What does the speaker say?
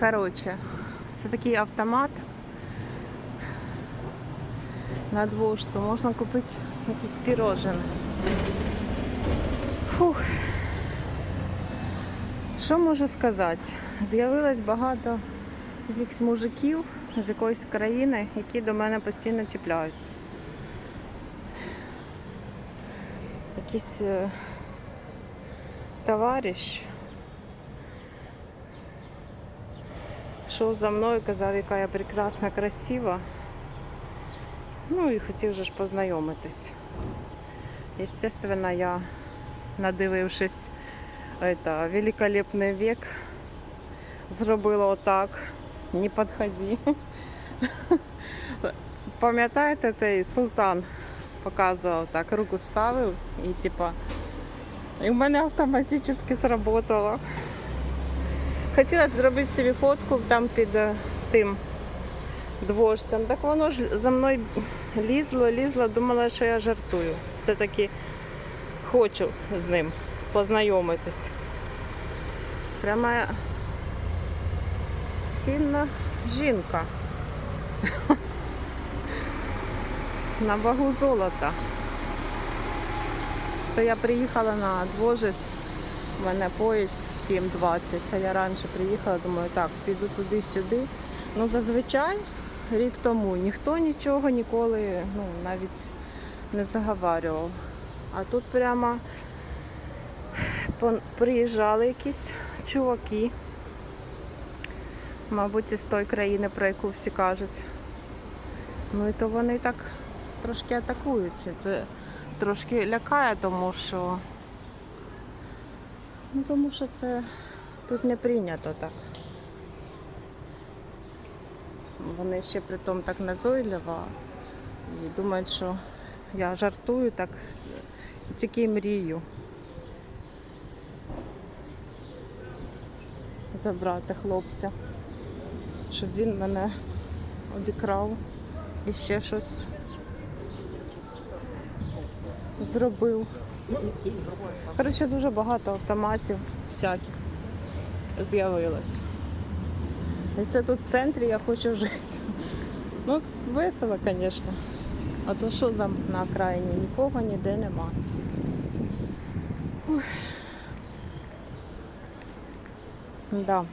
Коротше, це такий автомат. На двошцю можна купити якісь пірожини. Фух. Що можу сказати? З'явилось багато якихось мужиків з якоїсь країни, які до мене постійно чіпляються. Якийсь е, товариш йшов за мною, казав, яка я прекрасна, красива. Ну і хотів же ж познайомитись. Естественно, я, надивившись это, великолепний век, зробила отак. Не підходи. Пам'ятаєте, той султан показував так, руку ставив і типа. І в мене автоматично сработало. Хотіла зробити собі фотку там під е, тим дворжцем. Так воно ж за мною лізло, лізло, думала, що я жартую. Все-таки хочу з ним познайомитись. Прямо цінна жінка. На вагу золота. Це я приїхала на двожець. У мене поїзд в 7.20. Це я раніше приїхала, думаю, так, піду туди-сюди. Ну, зазвичай рік тому ніхто нічого ніколи ну, навіть не заговарював. А тут прямо приїжджали якісь чуваки. Мабуть, із тої країни, про яку всі кажуть. Ну і то вони так трошки атакуються. Це трошки лякає, тому що. Ну, тому що це тут не прийнято так. Вони ще при тому так назойливо і думають, що я жартую так, тільки мрію. Забрати хлопця, щоб він мене обікрав і ще щось зробив. Коротше, дуже багато автоматів всяких з'явилось. І це тут в центрі я хочу жити. Ну, весело, звісно. А то що там на окраїні? Нікого ніде нема. Ух. Да.